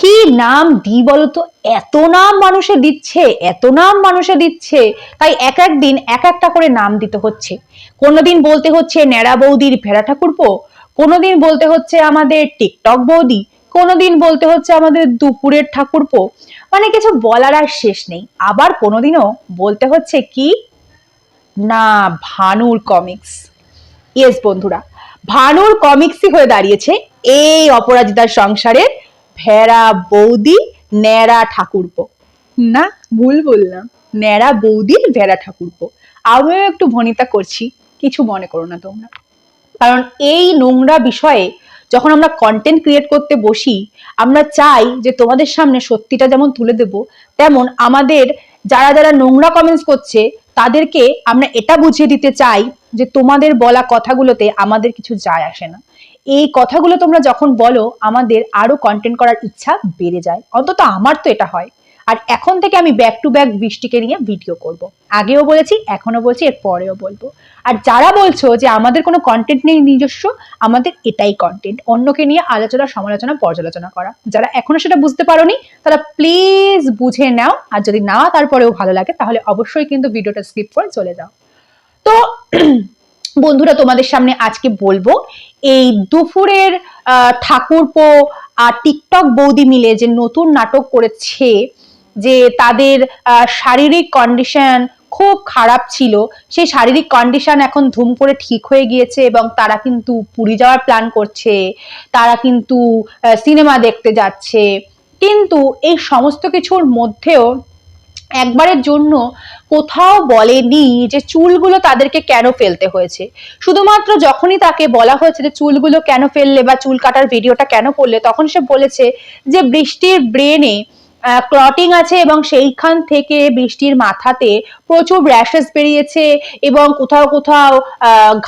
কি নাম দিই বলতো? এত নাম মানুষে দিচ্ছে, এত নাম মানুষে দিচ্ছে, তাই এক এক দিন এক একটা করে নাম দিতে হচ্ছে। কোনোদিন বলতে হচ্ছে ন্যাড়া বৌদির ভেড়া ঠাকুরপো, কোনোদিন বলতে হচ্ছে আমাদের টিকটক বৌদি, কোনোদিন বলতে হচ্ছে আমাদের দুপুরের ঠাকুরপো। মানে কিছু বলার আর শেষ নেই। আবার কোনোদিনও বলতে হচ্ছে কি? না, ভানুর কমিক্স। ইয়েস বন্ধুরা, ভানুর কমিক্সই হয়ে দাঁড়িয়েছে এই অপরাজিতার সংসারের ভেড়া বৌদি, ন্যাড়া ঠাকুরপো। না, ভুল বললাম। ন্যাড়া বৌদির ভেড়া ঠাকুরপো। আমিও একটু ভনিতা করছি, কিছু মনে করো না তোমরা। কারণ এই নোংরা বিষয়ে যখন আমরা কন্টেন্ট ক্রিয়েট করতে বসি, আমরা চাই যে তোমাদের সামনে সত্যিটা যেমন তুলে দেব, তেমন আমাদের যারা যারা নোংরা কমেন্টস করছে, তাদেরকে আমরা এটা বুঝিয়ে দিতে চাই যে তোমাদের বলা কথাগুলোতে আমাদের কিছু যায় আসে না। এই কথাগুলো তোমরা যখন বলো, আমাদের আরও কন্টেন্ট করার ইচ্ছা বেড়ে যায়। অন্তত আমার তো এটা হয়। আর এখন থেকে আমি ব্যাক টু ব্যাক বৃষ্টিকে নিয়ে ভিডিও করব। আগেও বলেছি এখনও বলছি, এর পরেও বলব। আর যারা বলছো যে আমাদের কোনো কন্টেন্ট নেই নিজস্ব, আমাদের এটাই কন্টেন্ট অন্যকে নিয়ে আলোচনা, সমালোচনা, পর্যালোচনা করা। যারা এখনও সেটা বুঝতে পারোনি, তারা প্লিজ বুঝে নাও। আর যদি না, তারপরেও ভালো লাগে, তাহলে অবশ্যই কিন্তু ভিডিওটা স্কিপ করে চলে যাও। তো বন্ধুরা, তোমাদের সামনে আজকে বলব, এই দুপুরের ঠাকুরপো আর টিকটক বৌদি মিলে যে নতুন নাটক করেছে, যে তাদের শারীরিক কন্ডিশন খুব খারাপ ছিল, সেই শারীরিক কন্ডিশন এখন ধুম করে ঠিক হয়ে গিয়েছে এবং তারা কিন্তু পুরী যাওয়ার প্ল্যান করছে, তারা কিন্তু সিনেমা দেখতে যাচ্ছে। কিন্তু এই সমস্ত কিছুর মধ্যেও একবারের জন্য কোথাও বলেনি যে চুলগুলো তাদেরকে কেন ফেলতে হয়েছে। শুধুমাত্র যখনই তাকে বলা হয়েছে যে চুলগুলো কেন ফেললে বা চুল কাটার ভিডিওটা কেন করলে, তখন সে বলেছে যে বৃষ্টির ব্রেনে ক্লটিং আছে এবং সেইখান থেকে বৃষ্টির মাথাতে প্রচুর র্যাশেস বেরিয়েছে এবং কোথাও কোথাও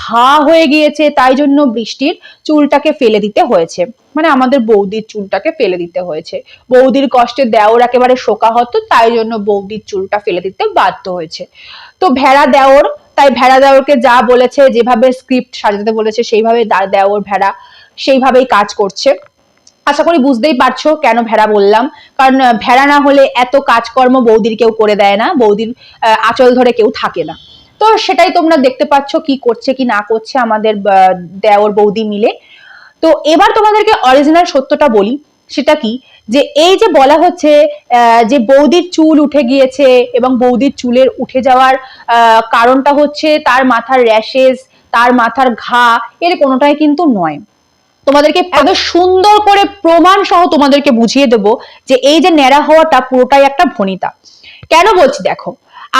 ঘা হয়ে গিয়েছে, তাই জন্য বৃষ্টির চুলটাকে ফেলে দিতে হয়েছে। মানে আমাদের বৌদির চুলটাকে ফেলে দিতে হয়েছে। বৌদির কষ্টে দেওর একেবারে শোকা হতো তাই জন্য বৌদির চুলটা ফেলে দিতে বাধ্য হয়েছে। তো ভেড়া দেওর, তাই ভেড়া দেওরকে যা বলেছে, যেভাবে স্ক্রিপ্ট সাজাতে বলেছে, সেইভাবে দেওর ভেড়া সেইভাবেই কাজ করছে। আশা করি বুঝতেই পারছ কেন ভেড়া বললাম। কারণ ভেড়া না হলে এত কাজকর্ম বৌদির কেউ করে দেয় না, বৌদির আঁচল ধরে কেউ থাকে না। তো সেটাই তোমরা দেখতে পাচ্ছ কি করছে কি না করছে আমাদের দেওর বৌদি মিলে। তো এবার তোমাদেরকে অরিজিনাল সত্যটা বলি, সেটা কি? যে এই যে বলা হচ্ছে যে বৌদির চুল উঠে গিয়েছে এবং বৌদির চুলের উঠে যাওয়ার কারণটা হচ্ছে তার মাথার র্যাশেস, তার মাথার ঘা, এর কোনোটাই কিন্তু নয়। তোমাদেরকে এত সুন্দর করে প্রমাণ সহ তোমাদেরকে বুঝিয়ে দেব যে এই যে ন্যাড়া হওয়াটা পুরোটাই একটা ভনিতা। কেন বলছি দেখো,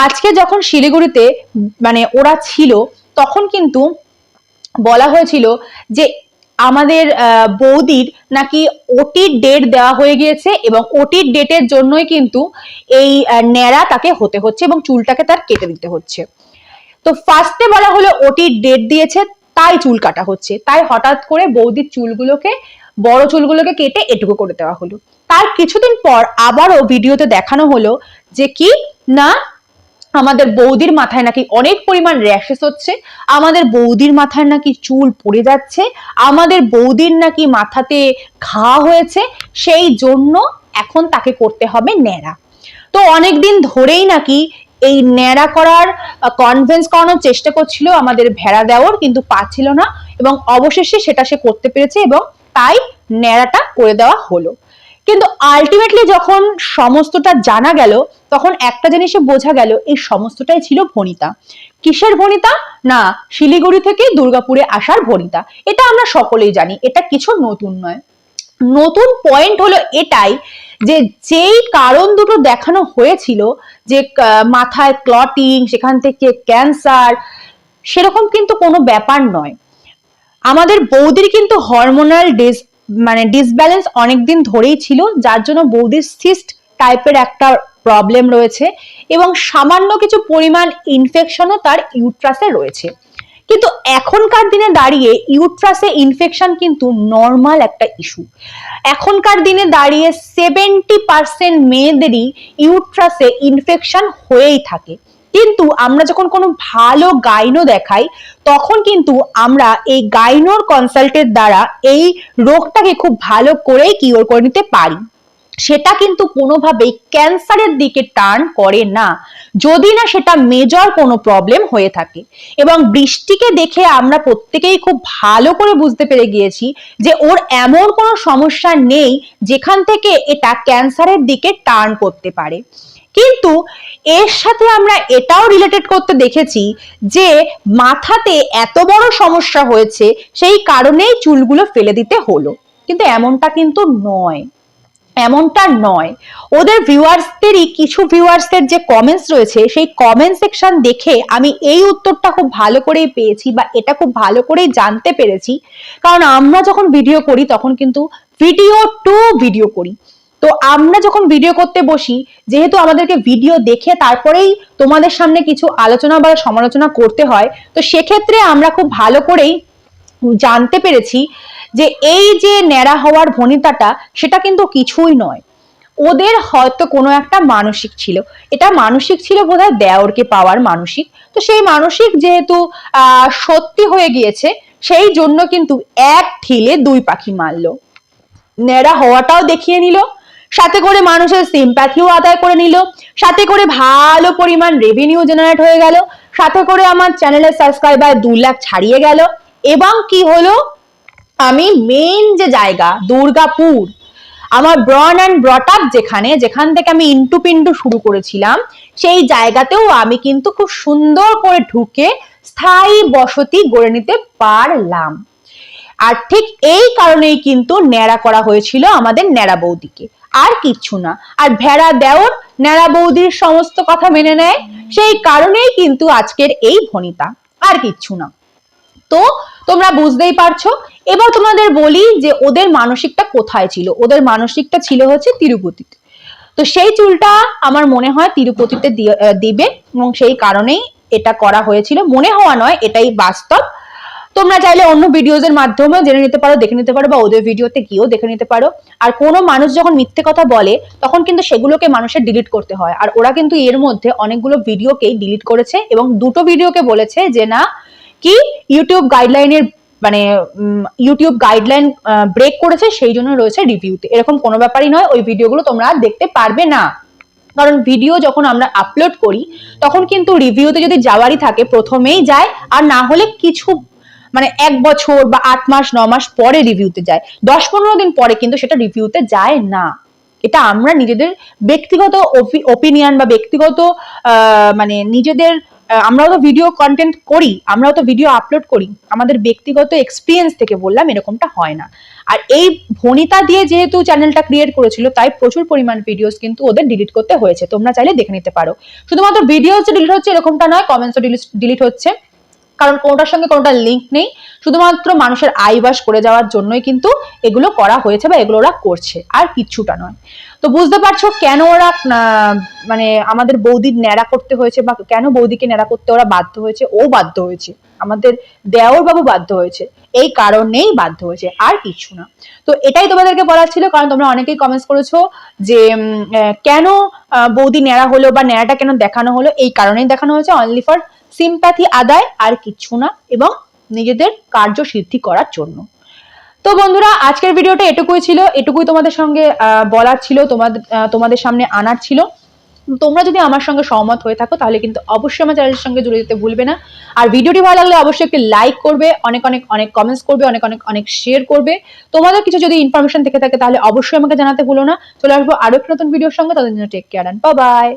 আজকে যখন শিলিগুড়িতে মানে ওরা ছিল, তখন কিন্তু বলা হয়েছিল যে আমাদের বৌদির নাকি ওটির ডেট দেওয়া হয়ে গিয়েছে এবং ওটির ডেটের জন্যই কিন্তু এই ন্যাড়া তাকে হতে হচ্ছে এবং চুলটাকে তার কেটে দিতে হচ্ছে। তো ফার্স্টে বলা হলো ওটির ডেট দিয়েছে তাই চুল কাটা হচ্ছে। তাই হঠাৎ করে বৌদির চুলগুলোকে, বড় চুলগুলোকে কেটে এটুকু করে দেওয়া হলো। তার কিছুদিন পর আবারও ভিডিওতে দেখানো হলো যে কি, না, আমাদের বৌদির মাথায় নাকি অনেক পরিমাণ র্যাশেস হচ্ছে, আমাদের বৌদির মাথায় নাকি চুল পড়ে যাচ্ছে, আমাদের বৌদির নাকি মাথাতে ঘা হয়েছে, সেই জন্য এখন তাকে করতে হবে ন্যাড়া। তো অনেকদিন ধরেই নাকি এই ন্যাড়া করার কনভেন্স করানোর চেষ্টা করছিল আমাদের ভেড়া দেওয়ার কিন্তু পাচ্ছিল না এবং অবশেষে সেটা সে করতে পেরেছে এবং তাই ন্যাড়াটা করে দেওয়া হলো। কিন্তু আলটিমেটলি যখন সমস্তটা জানা গেল, তখন একটা জিনিসে বোঝা গেল, এই সমস্তটাই ছিল ভনিতা। কিসের ভনিতা? না, শিলিগুড়ি থেকে দুর্গাপুরে আসার ভনিতা। এটা আমরা সকলেই জানি, এটা কিছু নতুন নয়। নতুন পয়েন্ট হলো এটাই যে যেই কারণ দুটো দেখানো হয়েছিল, যে মাথায় ক্লটিং সেখান থেকে ক্যান্সার সেরকম কিন্তু কোনো ব্যাপার নয়। আমাদের বৌদির কিন্তু হরমোনাল ডিস মানে ডিসব্যালেন্স অনেকদিন ধরেই ছিল, যার জন্য বৌদির সিস্ট টাইপের একটা প্রবলেম রয়েছে এবং সামান্য কিছু পরিমাণ ইনফেকশনও তার ইউট্রাসে রয়েছে। কিন্তু এখনকার দিনে দাঁড়িয়ে ইউট্রাসে ইনফেকশন কিন্তু নর্মাল একটা ইস্যু এখনকার দিনে দাঁড়িয়ে সেভেন্টি পার্সেন্ট মেয়েদেরই ইউট্রাসে ইনফেকশন হয়েই থাকে। কিন্তু আমরা যখন কোনো ভালো গাইনো দেখাই, তখন কিন্তু আমরা এই গাইনোর কনসাল্টের দ্বারা এই রোগটাকে খুব ভালো করেই কিওর করে নিতে পারি। সেটা কিন্তু কোনোভাবেই ক্যান্সারের দিকে টার্ন করে না। যদি না সেটা মেজর কোনো প্রবলেম হয়ে থাকে। এবং বৃষ্টিকে দেখে আমরা প্রত্যেকেই খুব ভালো করে বুঝতে পেরে গিয়েছি যে ওর এমন কোনো সমস্যা নেই যেখান থেকে এটা ক্যান্সারের দিকে টার্ন করতে পারে। কিন্তু এর সাথে আমরা এটাও রিলেটেড করতে দেখেছি যে মাথাতে এত বড় সমস্যা হয়েছে সেই কারণেই চুলগুলো ফেলে দিতে হলো। কিন্তু এমনটা কিন্তু নয়। এমনটা নয়। ওদের ভিউয়ার্সদেরই কিছু ভিউয়ার্সদের যে কমেন্টস রয়েছে, সেই কমেন্ট সেকশন দেখে আমি এই উত্তরটা খুব ভালো করেই পেয়েছি বা এটা খুব ভালো করেই জানতে পেরেছি। কারণ আমরা যখন ভিডিও করি, তখন কিন্তু ভিডিও টু ভিডিও করি। তো আমরা যখন ভিডিও করতে বসি, যেহেতু আমাদেরকে ভিডিও দেখে তারপরেই তোমাদের সামনে কিছু আলোচনা বা সমালোচনা করতে হয়, তো সেক্ষেত্রে আমরা খুব ভালো করেই জানতে পেরেছি যে এই যে ন্যাড়া হওয়ার ভনিতাটা, সেটা কিন্তু কিছুই নয়। ওদের হয়তো কোনো একটা মানসিক ছিল। এটা মানসিক ছিল বোধহয় দেওরকে পাওয়ার মানসিক। তো সেই মানসিক যেহেতু সত্যি হয়ে গিয়েছে, সেই জন্য কিন্তু এক ঠিলে দুই পাখি মারলো। ন্যাড়া হওয়াটাও দেখিয়ে নিল, সাথে করে মানুষের সিম্প্যাথিও আদায় করে নিল, সাথে করে ভালো পরিমাণ রেভিনিউ জেনারেট হয়ে গেল, সাথে করে আমার চ্যানেলের সাবস্ক্রাইবার দু লাখ ছাড়িয়ে গেল, এবং কি হলো? আমি মেইন যে জায়গা, দুর্গাপুর, আমার ব্রন অ্যান্ড ব্রট আপ যেখানে, যেখান থেকে আমি ইন্টু পিন্টু শুরু করেছিলাম, সেই জায়গাতেও আমি কিন্তু খুব সুন্দর করে ঢুকে স্থায়ী বসতি গড়ে নিতে পারলাম। আর ঠিক এই কারণেই কিন্তু ন্যাড়া করা হয়েছিল আমাদের ন্যাড়া বৌদিকে। আর কিচ্ছু না, আর ভেড়া দেওর ন্যাড়া বৌদির সমস্ত কথা মেনে নেয়, সেই কারণেই কিন্তু আজকের এই ভনিতা। আর কিচ্ছু না। তো তোমরা বুঝতেই পারছ এবার তোমাদের বলি যে ওদের মানসিকটা কোথায় ছিল? ওদের মানসিকটা ছিল হচ্ছে তিরুপতিতে। তো সেই চুলটা আমার মনে হয় তিরুপতিতে দিবে এবং সেই কারণেই এটা করা হয়েছিল। মনে হওয়া নয়, এটাই বাস্তব। তোমরা চাইলে অন্য ভিডিওজ এর মাধ্যমে জেনে নিতে পারো, দেখে নিতে পারো বা ওদের ভিডিওতে গিয়েও দেখে নিতে পারো। আর কোনো মানুষ যখন মিথ্যে কথা বলে, তখন কিন্তু সেগুলোকে মানুষের ডিলিট করতে হয়। আর ওরা কিন্তু এর মধ্যে অনেকগুলো ভিডিওকেই ডিলিট করেছে এবং দুটো ভিডিওকে বলেছে যে না, কি? ইউটিউব গাইডলাইনের মানে ইউটিউব গাইডলাইন ব্রেক করেছে, সেই জন্য রয়েছে রিভিউতে এরকম কোনো ব্যাপারই নয়, ওই ভিডিওগুলো তোমরা আর দেখতে পারবে না। কারণ ভিডিও যখন আমরা আপলোড করি, তখন কিন্তু রিভিউতে যদি যাওয়ারই থাকে, প্রথমেই যায়, আর না হলে কিছু মানে এক বছর বা আট মাস, ন মাস পরে রিভিউতে যায়। দশ পনেরো দিন পরে কিন্তু সেটা রিভিউতে যায় না। এটা আমরা নিজেদের ব্যক্তিগত ওপিনিয়ন বা ব্যক্তিগত মানে নিজেদের আমরাও তো ভিডিও কন্টেন্ট করি, আমরাও তো ভিডিও আপলোড করি। আমাদের ব্যক্তিগত এক্সপিরিয়েন্স থেকে বললাম এরকমটা হয় না। আর এই ভনিতা দিয়ে যেহেতু চ্যানেলটা ক্রিয়েট করেছিল, তাই প্রচুর পরিমাণ ভিডিওস কিন্তু ওদের ডিলিট করতে হয়েছে। তোমরা চাইলে দেখে নিতে পারো। শুধুমাত্র ভিডিওস ডিলিট হচ্ছে এরকমটা নয় কমেন্টসও ডিলিট হচ্ছে। কারণ কোনোটার সঙ্গে কোনোটার লিঙ্ক নেই। শুধুমাত্র মানুষের আইবাস করে যাওয়ার জন্যই কিন্তু এগুলো করা হয়েছে বা এগুলো ওরা করছে, আর কিচ্ছুটা নয়। তো বুঝতে পারছ কেন ওরা মানে আমাদের বৌদির ন্যাড়া করতে হয়েছে বা কেন বৌদিকে ন্যাড়া করতে ওরা বাধ্য হয়েছে? ও বাধ্য হয়েছে। আমাদের দেওর বাবু বাধ্য হয়েছে। এই কারণেই বাধ্য হয়েছে, আর কিছু না। তো এটাই তোমাদেরকে বলার ছিল, কারণ তোমরা অনেকেই কমেন্টস করেছ যে কেন বৌদি ন্যাড়া হলো বা ন্যাড়াটা কেন দেখানো হলো? এই কারণেই দেখানো হয়েছে অনলি ফর সিম্প্যাথি আদায় আর কিচ্ছু না এবং নিজেদের কার্য সিদ্ধি করার জন্য। তো বন্ধুরা, আজকের ভিডিওটা এটুকুই ছিল। এটুকুই তোমাদের সঙ্গে বলার ছিল, তোমাদের তোমাদের সামনে আনার ছিল। তোমরা যদি আমার সঙ্গে সহমত হয়ে থাকো, তাহলে কিন্তু অবশ্যই আমার চ্যানেলের সঙ্গে জুড়ে যেতে ভুলবে না। আর ভিডিওটি ভালো লাগলে অবশ্যই একটি লাইক করবে, অনেক অনেক অনেক কমেন্টস করবে, অনেক অনেক অনেক শেয়ার করবে। তোমাদের কিছু যদি ইনফরমেশন থেকে থাকে, তাহলে অবশ্যই আমাকে জানাতে ভুলো না। চলে আসব আরও একটি নতুন ভিডিওর সঙ্গে। তাদের জন্য টেক কেয়ার বাই বাই